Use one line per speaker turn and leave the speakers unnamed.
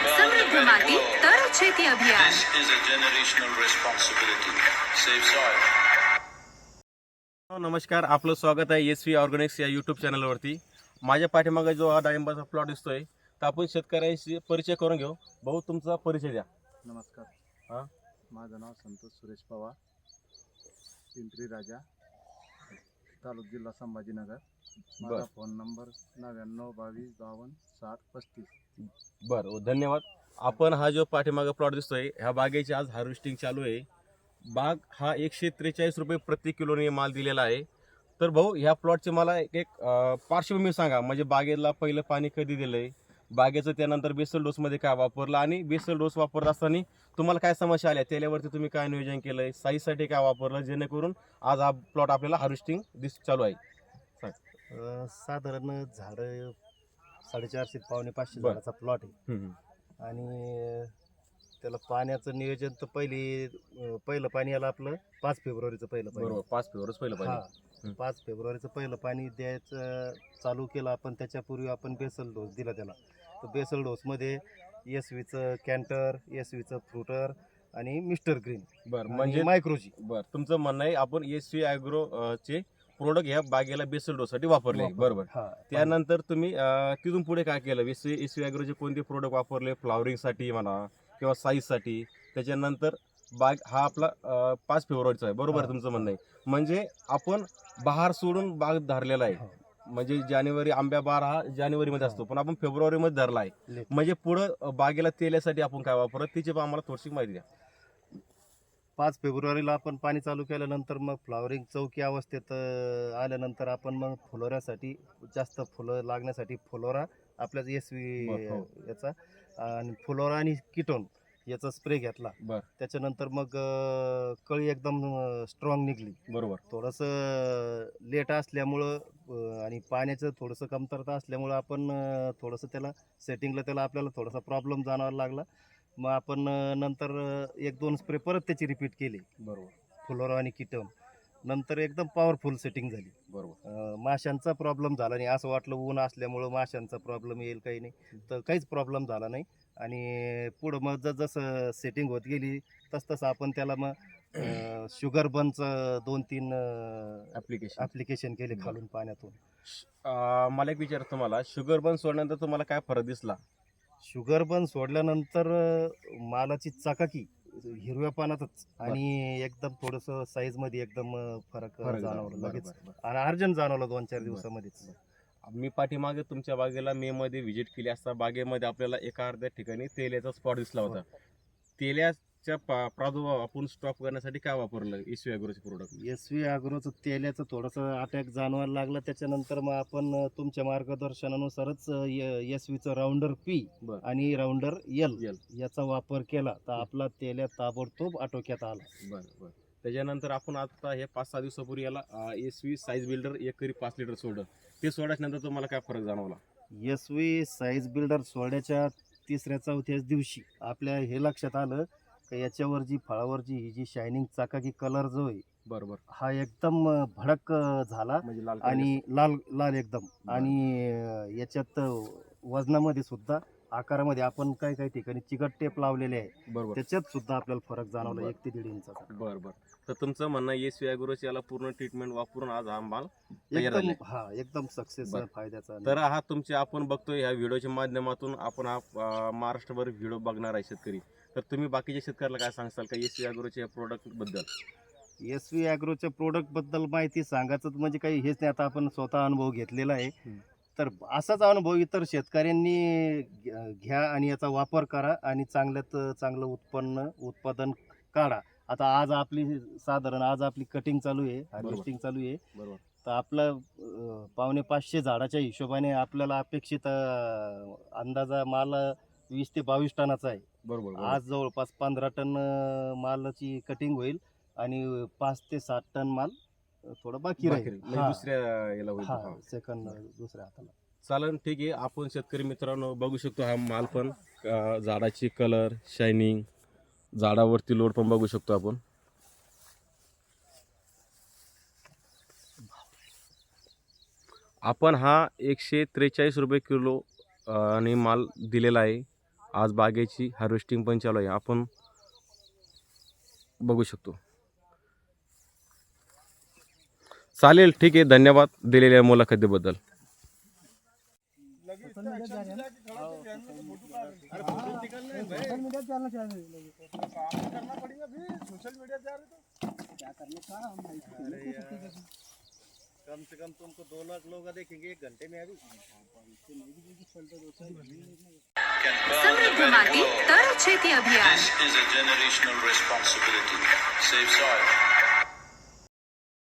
સમૃદ્ધ માટી તર છેતી અભિયાન
This is a generational responsibility. Save soil.
हो, नमस्कार आपलं स्वागत आहे एस व्ही ऑर्गॅनिक्स या यूट्यूब चॅनलवरती माझ्या पाठीमागे जो हा डाळिंबाचा प्लॉट दिसतोय तर आपण शेतकऱ्यांशी परिचय करून घेऊ भाऊ तुमचा परिचय द्या
नमस्कार
हा?
माझं नाव संतोष सुरेश पवार पिंपरी राजा तालुका जिल्हा संभाजीनगर माझा
बर.
फोन नंबर नव्याण्णव बावीस बावन्न सात पस्तीस
बरं धन्यवाद. आपण हा जो पाठीमागे प्लॉट दिसतोय ह्या बागेची आज हार्वेस्टिंग चालू आहे. बाग हा एकशे त्रेचाळीस रुपये प्रति किलोने माल दिलेला आहे. तर भाऊ ह्या प्लॉटचे मला एक एक पार्श्वभूमी सांगा. म्हणजे बागेला पहिलं पाणी कधी दिलं आहे बागेचं त्यानंतर बेसल डोसमध्ये काय वापरलं? आणि बेसल डोस वापरत असताना तुम्हाला काय समस्या आल्या? त्याच्यावरती तुम्ही काय नियोजन केलं आहे साईजसाठी काय वापरलं? जेणेकरून आज हा प्लॉट आपल्याला हार्वेस्टिंग दिस चालू आहे.
साधारण झाडं साडेचारशे पावणे पाचशे
बरं.
झाडाचा प्लॉट आहे
हम्म.
आणि त्याला पाण्याचं नियोजन तर पहिली अ, पहिलं पाणी आलं आपलं पाच फेब्रुवारीचं पहिलं पाणी
बरोबर पाच फेवरच पहिलं
हा
पाहिजे हं.
पाच फेब्रुवारीचं पहिलं पाणी द्यायचं चालू केलं आपण त्याच्यापूर्वी आपण बेसल डोस दिला त्याला तर बेसल डोसमध्ये एस व्हीचं कॅन्टर एस व्हीचं फ्रुटर आणि मिस्टर ग्रीन
बरं
म्हणजे
म्हणजे
मायक्रोजी
बर तुमचं म्हणणं आहे आपण एस अॅग्रो चे प्रोडक्ट ह्या बागेला बेसल डोसाठी वापरले. बरोबर.
हा.
त्यानंतर तुम्ही अं, तिथून पुढे काय केलं? एस एस व्ही अॅग्रोचे कोणते प्रोडक्ट वापरले? फ्लॉवरिंगसाठी म्हणा किंवा साईजसाठी त्याच्यानंतर बाग हा आपला अं, पाच फेब्रुवारीचा आहे. बरोबर
हा.
तुमचं म्हणणं आहे. म्हणजे आपण बहार सोडून बाग धरलेला आहे.
हो.
म्हणजे जानेवारी आंब्या बार हा जानेवारीमध्ये असतो. पण आपण फेब्रुवारीमध्ये धरला आहे.
लेट.
म्हणजे पुढं अं, बागेला तेल्यासाठी आपण काय वापरत? तिची पण आम्हाला थोडीशी माहिती द्या.
पाच फेब्रुवारीला आपण पाणी चालू केल्यानंतर मग फ्लॉवरिंग चौकी अवस्थेत आल्यानंतर आपण मग फुलोऱ्यासाठी जास्त फुलं लागण्यासाठी फुलोरा आपल्या एस
बर, हो.
याचा आणि फुलोरा आणि किटोन याचा स्प्रे घेतला.
बर.
त्याच्यानंतर मग कळी एकदम स्ट्रॉंग निघली.
बरोबर.
थोडंसं लेट असल्यामुळं आणि पाण्याचं थोडंसं कमतरता असल्यामुळं आपण थोडंसं त्याला सेटिंगला त्याला आपल्याला थोडासा प्रॉब्लेम जाणवायला लागला. मग आपण अ, नंतर अ, एक दोन स्प्रे परत त्याची रिपीट केली.
बरोबर.
फुलोरा आणि किटम. नंतर एकदम पॉवरफुल सेटिंग झाली.
बरोबर.
अ, माशांचा प्रॉब्लेम झाला नाही. असं वाटलं ऊन असल्यामुळं माशांचा प्रॉब्लेम येईल काही नाही. तर काहीच प्रॉब्लेम झाला नाही. आणि पुढं मग जस जसं सेटिंग होत गेली तस तसं आपण त्याला मग शुगर बनचं दोन तीन
ऍप्लिकेशन
ॲप्लिकेशन केले. खालून पाण्यातून.
मला एक विचार तुम्हाला. शुगर बन सोडल्यानंतर तुम्हाला काय फरक दिसला?
शुगर बन सोडल्यानंतर अ, मालाची चकाकी हिरव्या पानातच आणि एकदम थोडंसं साईजमध्ये एकदम अ, फरक
फरक
जाणवला.
जाणवला.
लगेच.
बरं, बरं,
आणि अर्जंट जाणवलं दोन चार
बरं,
दिवसामध्येच.
बरं. मी पाठीमागे तुमच्या बागेला मे मध्ये व्हिजिट केली असता. बागेमध्ये आपल्याला एका अर्ध्या ठिकाणी तेल्याचा स्पॉट दिसला होता. तेल्याच्या पा- प्रादुर्भाव आपण स्टॉप करण्यासाठी काय वापरलं इस्यू अॅग्रोचे प्रोडक्ट
एस व्ही अॅग्रोचं तेल्याचं थोडंसं अटॅक जाणवायला लागला. त्याच्यानंतर मग आपण तुमच्या मार्गदर्शनानुसारच एस व्हीचं राऊंडर पी
बरं.
आणि राऊंडर एल
यल
याचा वापर केला तर आपला तेल्या ताबडतोब आटोक्यात आला.
बरं बरं. त्याच्यानंतर आपण आता हे पाच सहा दिवसापूर्वी याला एस व्ही साईज बिल्डर एकरी पाच लिटर सोडलं. ते सोडल्यानंतर तुम्हाला काय फरक जाणवला?
एस व्ही साईज बिल्डर सोड्याच्या तिसऱ्या चौथ्याच दिवशी आपल्या हे लक्षात आलं का याच्यावर जी फळावर जी ही जी शायनिंग चाकाकी कलर जो आहे
बरं बरं
हा एकदम भडक झाला
म्हणजे लाल
आणि लाल लाल एकदम. आणि याच्यात वजनामध्ये सुद्धा आकारामध्ये आपण काही काही ठिकाणी चिकट टेप लावलेले आहे.
बरोबर.
त्याच्यात सुद्धा आपल्याला फरक जाणवला. एक ते दीड इंचाचा.
बरं बरं. तर तुमचं म्हणणं एस व्ही अॅग्रोचे याला पूर्ण ट्रीटमेंट वापरून आज हा माल तयार
एकदम. हा एकदम सक्सेस
बरं.
फायद्याचा
तर हा तुमचे आपण बघतोय ह्या व्हिडिओच्या माध्यमातून आपण हा अं, महाराष्ट्रभर व्हिडिओ बघणार आहे शेतकरी. तर तुम्ही बाकीच्या शेतकऱ्याला काय सांगसाल का एस व्ही अॅग्रोच्या प्रोडक्टबद्दल?
एस व्ही अॅग्रोच्या प्रोडक्टबद्दल माहिती सांगायचं म्हणजे काही हेच नाही. आता आपण स्वतः अनुभव घेतलेला आहे. तर असाच अनुभव इतर शेतकऱ्यांनी घ्या घ्या आणि याचा वापर करा आणि चांगल्यात चांगलं उत्पन्न उत्पादन काढा. आता आज आपली साधारण आज आपली कटिंग चालू आहे हार्वेस्टिंग चालू आहे.
बरोबर.
तर आपलं पावणे पाचशे झाडाच्या हिशोबाने आपल्याला अपेक्षित अंदाजा माल वीस ते बावीस टनाचा आहे.
बरोबर बरोबर.
आज जवळपास पंधरा टन अं, मालाची कटिंग होईल आणि पाच ते सात टन माल अं, थोडं बाकी
बाकी
राहील.
म्हणजे दुसऱ्या याला होईल
हा
हा.
सेकंड दुसऱ्या हाताला.
चालेल ठीक आहे. आपण शेतकरी मित्रांनो बघू शकतो हा माल पण अं, झाडाची कलर शायनिंग झाडावरती लोड पण बघू शकतो आपण. आपण हा एकशे त्रेचाळीस रुपये किलो अं, आणि माल दिलेला आहे. आज बागेची हार्वेस्टिंग पण चालू आहे. आपण बघू शकतो. चालेल ठीक आहे. धन्यवाद दिलेल्या मुलाखतीबद्दल.
कम से कम तुमको दो लाख लोग देखेंगे एक घंटे में अभी
Can burn the
સમૃદ્ધ
very
માટી
world.
તર છેતી અભિયાન
This is a generational responsibility. Save soil.